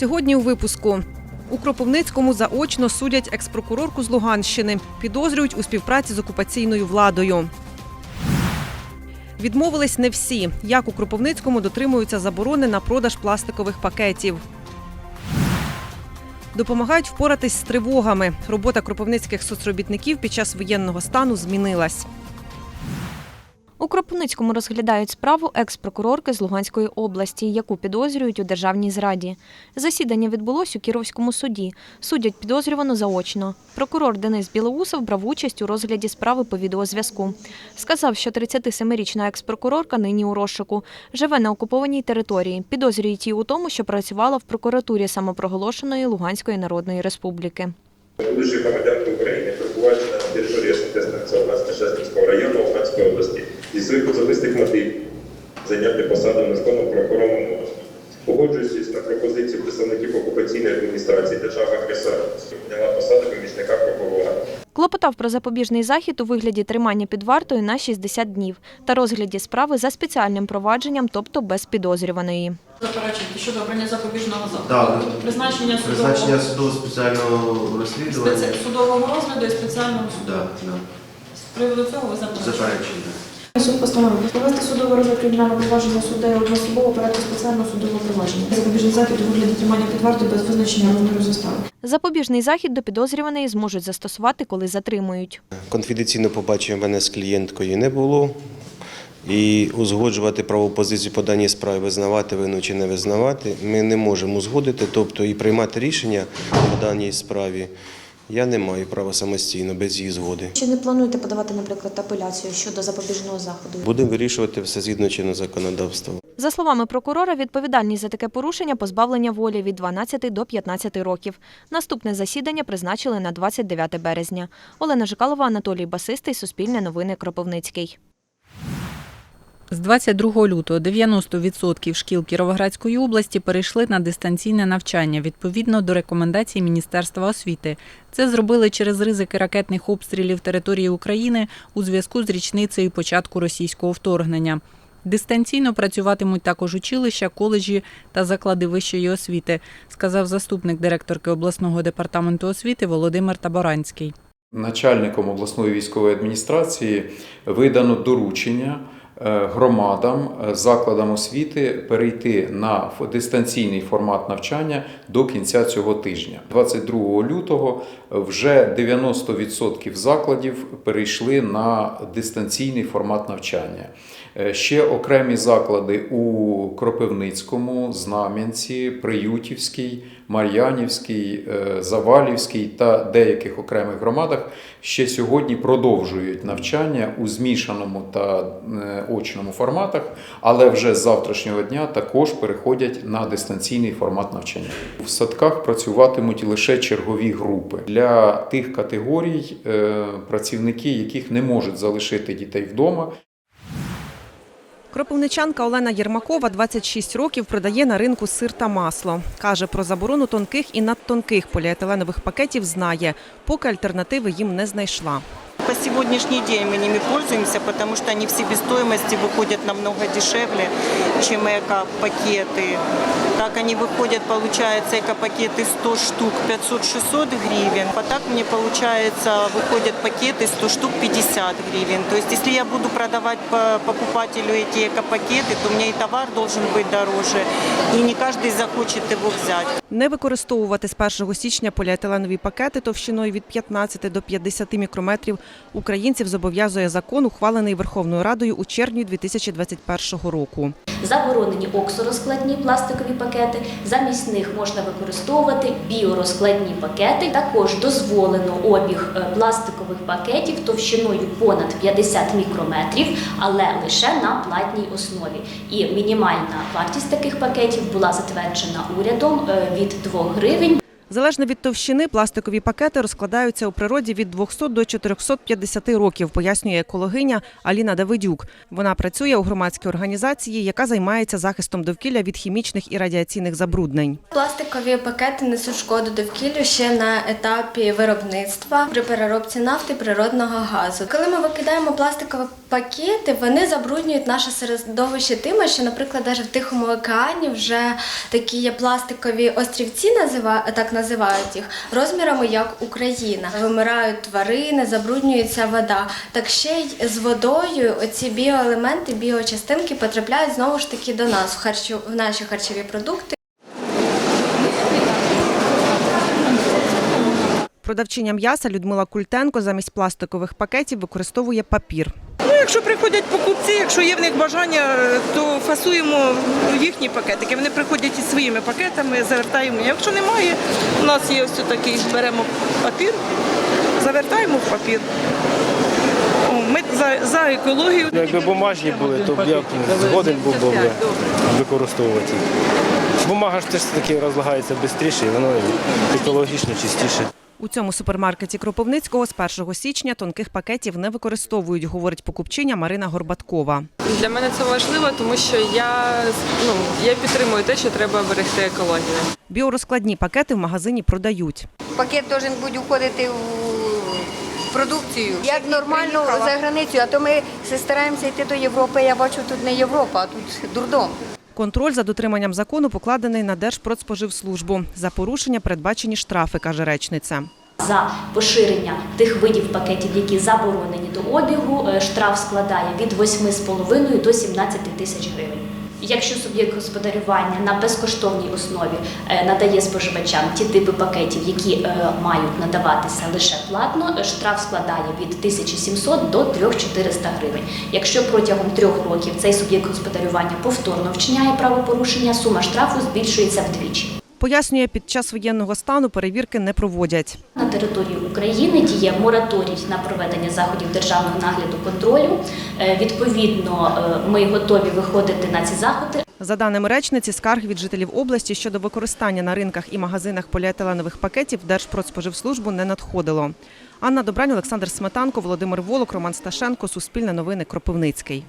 Сьогодні у випуску. У Кропивницькому заочно судять експрокурорку з Луганщини. Підозрюють у співпраці з окупаційною владою. Відмовились не всі. Як у Кропивницькому дотримуються заборони на продаж пластикових пакетів. Допомагають впоратись з тривогами. Робота кропивницьких соцробітників під час воєнного стану змінилась. У Кропивницькому розглядають справу екс-прокурорки з Луганської області, яку підозрюють у державній зраді. Засідання відбулось у Кіровському суді. Судять підозрювану заочно. Прокурор Денис Білоусов брав участь у розгляді справи по відеозв'язку. Сказав, що 37-річна екс-прокурорка нині у розшуку, живе на окупованій території. Підозрюють її у тому, що працювала в прокуратурі самопроголошеної Луганської Народної Республіки. Будучи громадянкою України, перебуваючи на території Шестинського району Луганської області, зі своїх особистих мотивів зайняти посаду незаконного правоохоронного органу. Погоджуючись на пропозицію представників окупаційної адміністрації держави-агресора, зайняла посаду помічника прокурора. Клопотав про запобіжний захід у вигляді тримання під вартою на 60 днів та розгляді справи за спеціальним провадженням, тобто без підозрюваної. Заперечуєте щодо обрання запобіжного заходу. Так. Призначення судового, Призначення судового спеціального розслідування. спеці- судового розгляду і спеціального суду. Да, да. З приводу цього ви заперечуєте. Суд постановив провести судове розгляд кримінального провадження суддею одноособово порядку спеціального судового провадження. Запобіжний захід у вигляді тримання під вартою без визначення розміру застави. Запобіжний захід до підозрюваної зможуть застосувати, коли затримують. Конфіденційного побачення мене з клієнткою не було. І узгоджувати правову позицію по даній справі, визнавати вину чи не визнавати, ми не можемо узгодити, тобто і приймати рішення по даній справі я не маю права самостійно, без її згоди. Чи не плануєте подавати, наприклад, апеляцію щодо запобіжного заходу? Будемо вирішувати все згідно чинного законодавства. За словами прокурора, відповідальність за таке порушення позбавлення волі від 12 до 15 років. Наступне засідання призначили на 29 березня. Олена Жикалова, Анатолій Басистий, Суспільне новини, Кропивницький. З 22 лютого 90% шкіл Кіровоградської області перейшли на дистанційне навчання відповідно до рекомендацій Міністерства освіти. Це зробили через ризики ракетних обстрілів території України у зв'язку з річницею початку російського вторгнення. Дистанційно працюватимуть також училища, коледжі та заклади вищої освіти, сказав заступник директорки обласного департаменту освіти Володимир Таборанський. Начальником обласної військової адміністрації видано доручення громадам, е, закладам освіти перейти на дистанційний формат навчання до кінця цього тижня. 22 лютого вже 90% закладів перейшли на дистанційний формат навчання. Е, Ще окремі заклади у Кропивницькому, Знам'янці, Приютівській, Мар'янівській, е, Завалівській та деяких окремих громадах ще сьогодні продовжують навчання у змішаному та е, очному форматах, але вже з завтрашнього дня також переходять на дистанційний формат навчання. В садках працюватимуть лише чергові групи для тих категорій працівники, яких не можуть залишити дітей вдома. Кропивничанка Олена Єрмакова 26 років продає на ринку сир та масло. Каже, про заборону тонких і надтонких поліетиленових пакетів знає, поки альтернативи їм не знайшла По сегодняшний день мы ними пользуемся, потому что они в себестоимости выходят намного дешевле, чем эко-пакеты. Так они выходят, получается, эко-пакеты 100 штук 500-600 гривен. А так мне, получается, выходят пакеты 100 штук 50 гривен. То есть, если я буду продавать по- покупателю эти эко-пакеты, то у меня и товар должен быть дороже, и не каждый захочет его взять. Не використовувати з 1 січня поліетиленові пакети товщиною від 15 до 50 мікрометрів українців зобов'язує закон, ухвалений Верховною Радою у червні 2021 року. Заборонені оксорозкладні пластикові пакети. Замість них можна використовувати біорозкладні пакети. Також дозволено обіг е, пластикових пакетів товщиною понад 50 мікрометрів, але лише на платній основі. І мінімальна вартість таких пакетів була затверджена урядом е, від 2 гривень Залежно від товщини, пластикові пакети розкладаються у природі від 200 до 450 років, пояснює екологиня Аліна Давидюк. Вона працює у громадській організації, яка займається захистом довкілля від хімічних і радіаційних забруднень. Пластикові пакети несуть шкоду довкіллю ще на етапі виробництва при переробці нафти природного газу. Коли ми викидаємо пластикові пакети, вони забруднюють наше середовище тим, що, наприклад, навіть в Тихому океані вже такі є пластикові острівці, назива- так називають їх, розмірами як Україна. Вимирають тварини, забруднюється вода. Так ще й з водою оці біоелементи, біочастинки потрапляють знову ж таки до нас в харчу в наші харчові продукти. Продавчиня м'яса Людмила Культенко замість пластикових пакетів використовує папір. Ну, якщо приходять покупці, якщо є в них бажання, то фасуємо їхні пакетики. Вони приходять із своїми пакетами, завертаємо. Якщо немає, у нас є ось такий, беремо папір, завертаємо в папір. Ми за, за екологію. Якби бумажні були, то б я б згоден був би використовувати. Бумага ж теж таки розлагається швидше, і воно екологічно чистіше. У цьому супермаркеті Кропивницького з 1 січня тонких пакетів не використовують, говорить покупчиня Марина Горбаткова. Для мене це важливо, тому що я ну я підтримую те, що треба берегти екологію. Біорозкладні пакети в магазині продають. Пакет має бути входити в продукцію. Як нормально за границю, а то ми стараємося йти до Європи. Я бачу, тут не Європа, а тут дурдом. Контроль за дотриманням закону покладений на Держпродспоживслужбу. За порушення передбачені штрафи, каже речниця. За поширення тих видів пакетів, які заборонені до обігу, е, штраф складає від 8,5 до 17 тисяч гривень. Якщо суб'єкт господарювання на безкоштовній основі е, надає споживачам ті типи пакетів, які е, мають надаватися лише платно, штраф складає від 1700 до 3400 гривень. Якщо протягом трьох років цей суб'єкт господарювання повторно вчиняє правопорушення, сума штрафу збільшується вдвічі. Пояснює, під час воєнного стану перевірки не проводять. На території України діє мораторій на проведення заходів державного нагляду контролю. Е, Відповідно, е, ми готові виходити на ці заходи. За даними речниці, скарг від жителів області щодо використання на ринках і магазинах поліетиленових пакетів Держпродспоживслужбу не надходило. Анна Добрань, Олександр Сметанко, Володимир Волок, Роман Сташенко, Суспільне новини, Кропивницький.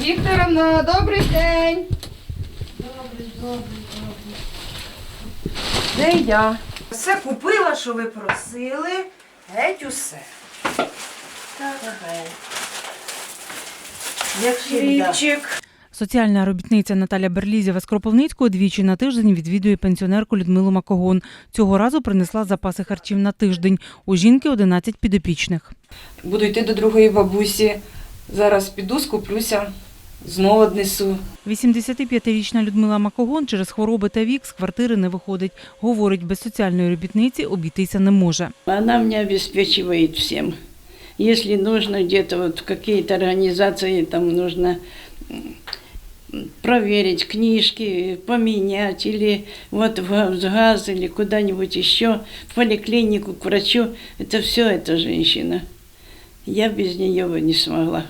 Вікторовна, добрий день. Де я? Все купила, що ви просили. Геть усе. Як хлібчик. Соціальна робітниця Наталя Берлізєва з Кропивницького двічі на тиждень відвідує пенсіонерку Людмилу Макогон. Цього разу принесла запаси харчів на тиждень. У жінки 11 підопічних. Буду йти до другої бабусі. Зараз піду, скуплюся, знову однесу. 85-річна Людмила Макогон через хвороби та вік з квартири не виходить. Говорить, без соціальної робітниці обійтися не може. Она меня обеспечивает всем. Если нужно где-то вот в какие-то организации, там нужно м, проверить книжки, поменять, или вот в га- в газ, или куда-нибудь еще, в поликлинику, к врачу, это все эта женщина. Я без нее бы не смогла.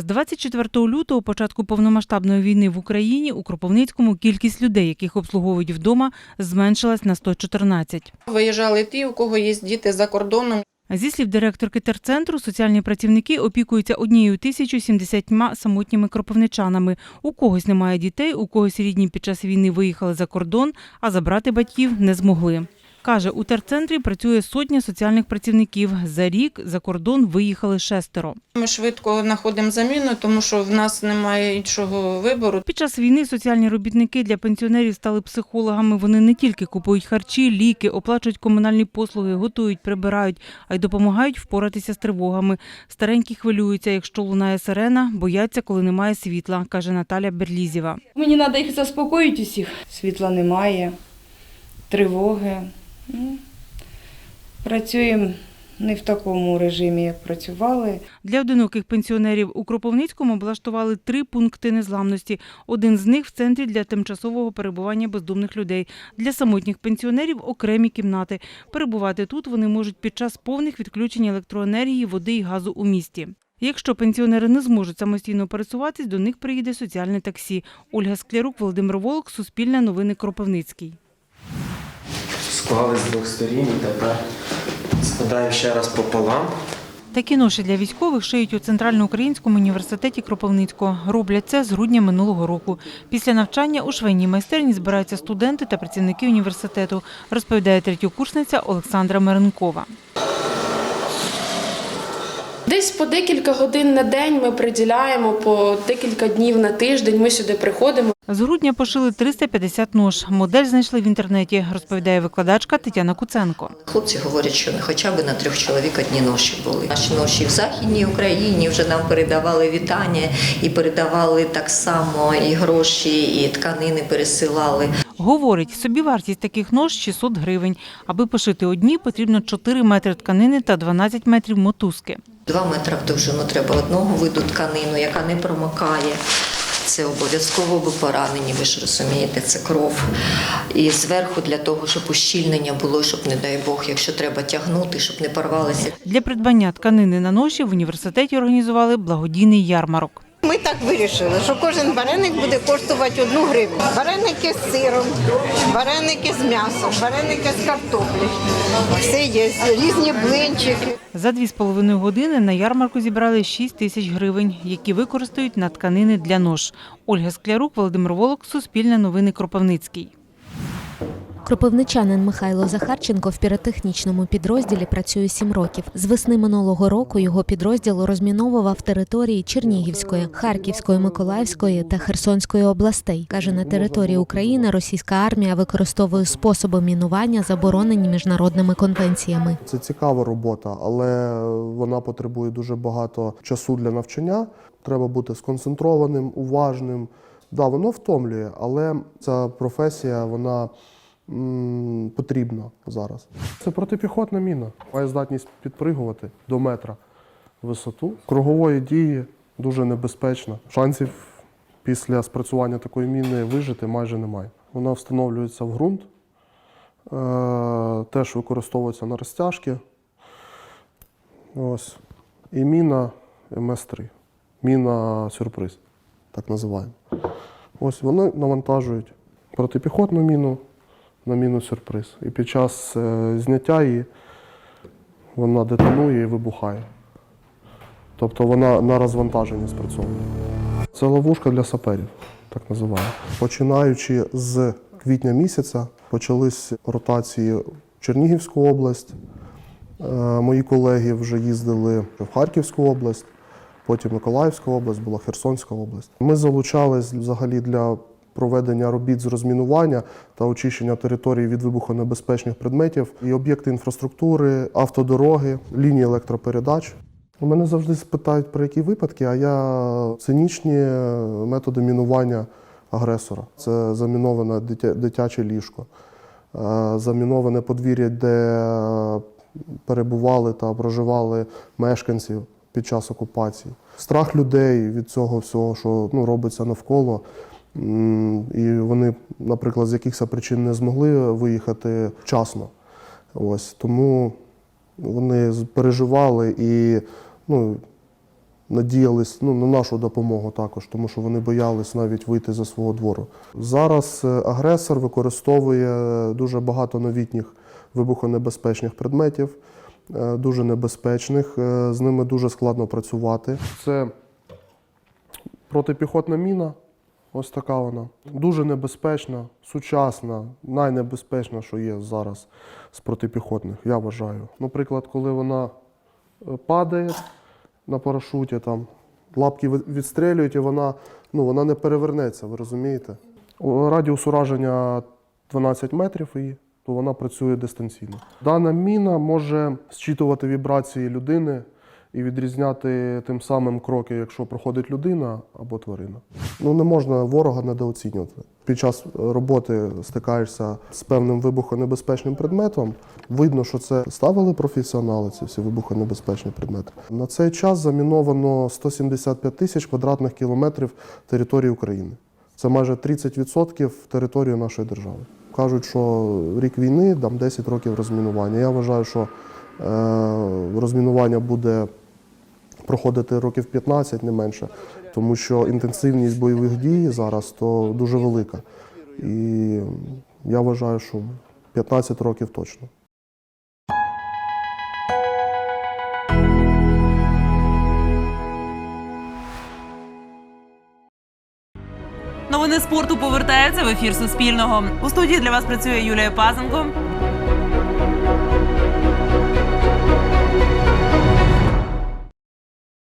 З 24 лютого, початку повномасштабної війни в Україні, у Кропивницькому кількість людей, яких обслуговують вдома, зменшилась на 114. Виїжджали ті, у кого є діти за кордоном. Зі слів директорки терцентру, соціальні працівники опікуються однією тисячу сімдесятьма самотніми кропивничанами. У когось немає дітей, у когось рідні під час війни виїхали за кордон, а забрати батьків не змогли. Каже, у терцентрі працює сотня соціальних працівників. За рік за кордон виїхали шестеро. Ми швидко знаходимо заміну, тому що в нас немає іншого вибору. Під час війни соціальні робітники для пенсіонерів стали психологами. Вони не тільки купують харчі, ліки, оплачують комунальні послуги, готують, прибирають, а й допомагають впоратися з тривогами. Старенькі хвилюються, якщо лунає сирена, бояться, коли немає світла, каже Наталя Берлізєва. Мені треба їх заспокоїти усіх. Світла немає, тривоги. Ну, Працюємо не в такому режимі, як працювали. Для одиноких пенсіонерів у Кропивницькому облаштували три пункти незламності. Один з них в центрі для тимчасового перебування бездомних людей. Для самотніх пенсіонерів окремі кімнати. Перебувати тут вони можуть під час повних відключень електроенергії, води і газу у місті. Якщо пенсіонери не зможуть самостійно пересуватись, до них приїде соціальне таксі. Ольга Склярук, Володимир Волк, Суспільне новини Кропивницький. Склали з двох сторін і тепер складаємо ще раз пополам. Такі ноші для військових шиють у Центральноукраїнському університеті Кропивницького. Роблять це з грудня минулого року. Після навчання у швейній майстерні збираються студенти та працівники університету, розповідає третьокурсниця Олександра Меренкова. Десь по декілька годин на день ми приділяємо, по декілька днів на тиждень ми сюди приходимо. З грудня пошили 350 нож. Модель знайшли в інтернеті, розповідає викладачка Тетяна Куценко. Хлопці говорять, що не хоча б на трьох чоловік одні ноші були. Наші ноші в Західній Україні вже нам передавали вітання і передавали так само і гроші, і тканини пересилали. Говорить, собівартість таких нож 600 гривень. Аби пошити одні, потрібно 4 метри тканини та 12 метрів мотузки. Два метри в довжину треба одного виду тканину, яка не промокає. Це обов'язково би поранені, ви ж розумієте, це кров. І зверху для того, щоб ущільнення було, щоб, не дай Бог, якщо треба тягнути, щоб не порвалося. Для придбання тканини на ноші в університеті організували благодійний ярмарок. Так вирішили, що кожен вареник буде коштувати одну гривню. Вареники з сиром, вареники з м'ясом, вареники з картоплі. Все є, різні блинчики. За дві з половиною години на ярмарку зібрали 6 тисяч гривень, які використають на тканини для нож. Ольга Склярук, Володимир Волок, Суспільне новини Кропивницький. Кропивничанин Михайло Захарченко в піротехнічному підрозділі працює сім років. З весни минулого року його підрозділ розміновував території Чернігівської, Харківської, Миколаївської та Херсонської областей. Каже, на території України російська армія використовує способи мінування, заборонені міжнародними конвенціями. Це цікава робота, але вона потребує дуже багато часу для навчання. Треба бути сконцентрованим, уважним. Да, воно втомлює, але ця професія вона м, потрібна зараз. Це протипіхотна міна. Має здатність підпригувати до метра висоту. Кругової дії дуже небезпечна. Шансів після спрацювання такої міни вижити майже немає. Вона встановлюється в ґрунт, е, теж використовується на розтяжки. Ось. І міна МС-3. Міна сюрприз, так називаємо. Ось вони навантажують протипіхотну міну на міну сюрприз. І під час е, зняття її вона детонує і вибухає. Тобто вона на розвантаження спрацьовує. Це ловушка для саперів, так називаємо. Починаючи з квітня місяця почались ротації в Чернігівську область. Е, Мої колеги вже їздили в Харківську область, потім Миколаївська область, була Херсонська область. Ми залучались взагалі для проведення робіт з розмінування та очищення території від вибухонебезпечних предметів і об'єкти інфраструктури, автодороги, лінії електропередач. У мене завжди питають про які випадки, а я цинічні методи мінування агресора. Це заміноване дитяче ліжко, е, заміноване подвір'я, де перебували та проживали мешканці під час окупації. Страх людей від цього всього, що ну, робиться навколо. І вони, наприклад, з якихось причин не змогли виїхати вчасно. Ось тому вони переживали і ну, надіялись ну, на нашу допомогу також, тому що вони боялись навіть вийти за свого двору. Зараз е, агресор використовує дуже багато новітніх вибухонебезпечних предметів, е, дуже небезпечних. е, З ними дуже складно працювати. Це протипіхотна міна. Ось така вона. Дуже небезпечна, сучасна, найнебезпечна, що є зараз з протипіхотних, я вважаю. Наприклад, коли вона е, падає на парашуті, там, лапки від- відстрелюють, і вона, ну, вона не перевернеться, ви розумієте? Радіус ураження 12 метрів її, то вона працює дистанційно. Дана міна може зчитувати вібрації людини і відрізняти тим самим кроки, якщо проходить людина або тварина. Ну не можна ворога недооцінювати. Під час роботи стикаєшся з певним вибухонебезпечним предметом. Видно, що це ставили професіонали, ці всі вибухонебезпечні предмети. На цей час заміновано 175 тисяч квадратних кілометрів території України. Це майже 30% території нашої держави. Кажуть, що рік війни, там 10 років розмінування. Я вважаю, що Е, розмінування буде проходити років 15, не менше, тому що інтенсивність бойових дій зараз то дуже велика. І я вважаю, що 15 років точно. Новини спорту повертаються в ефір Суспільного. У студії для вас працює Юлія Пазенко.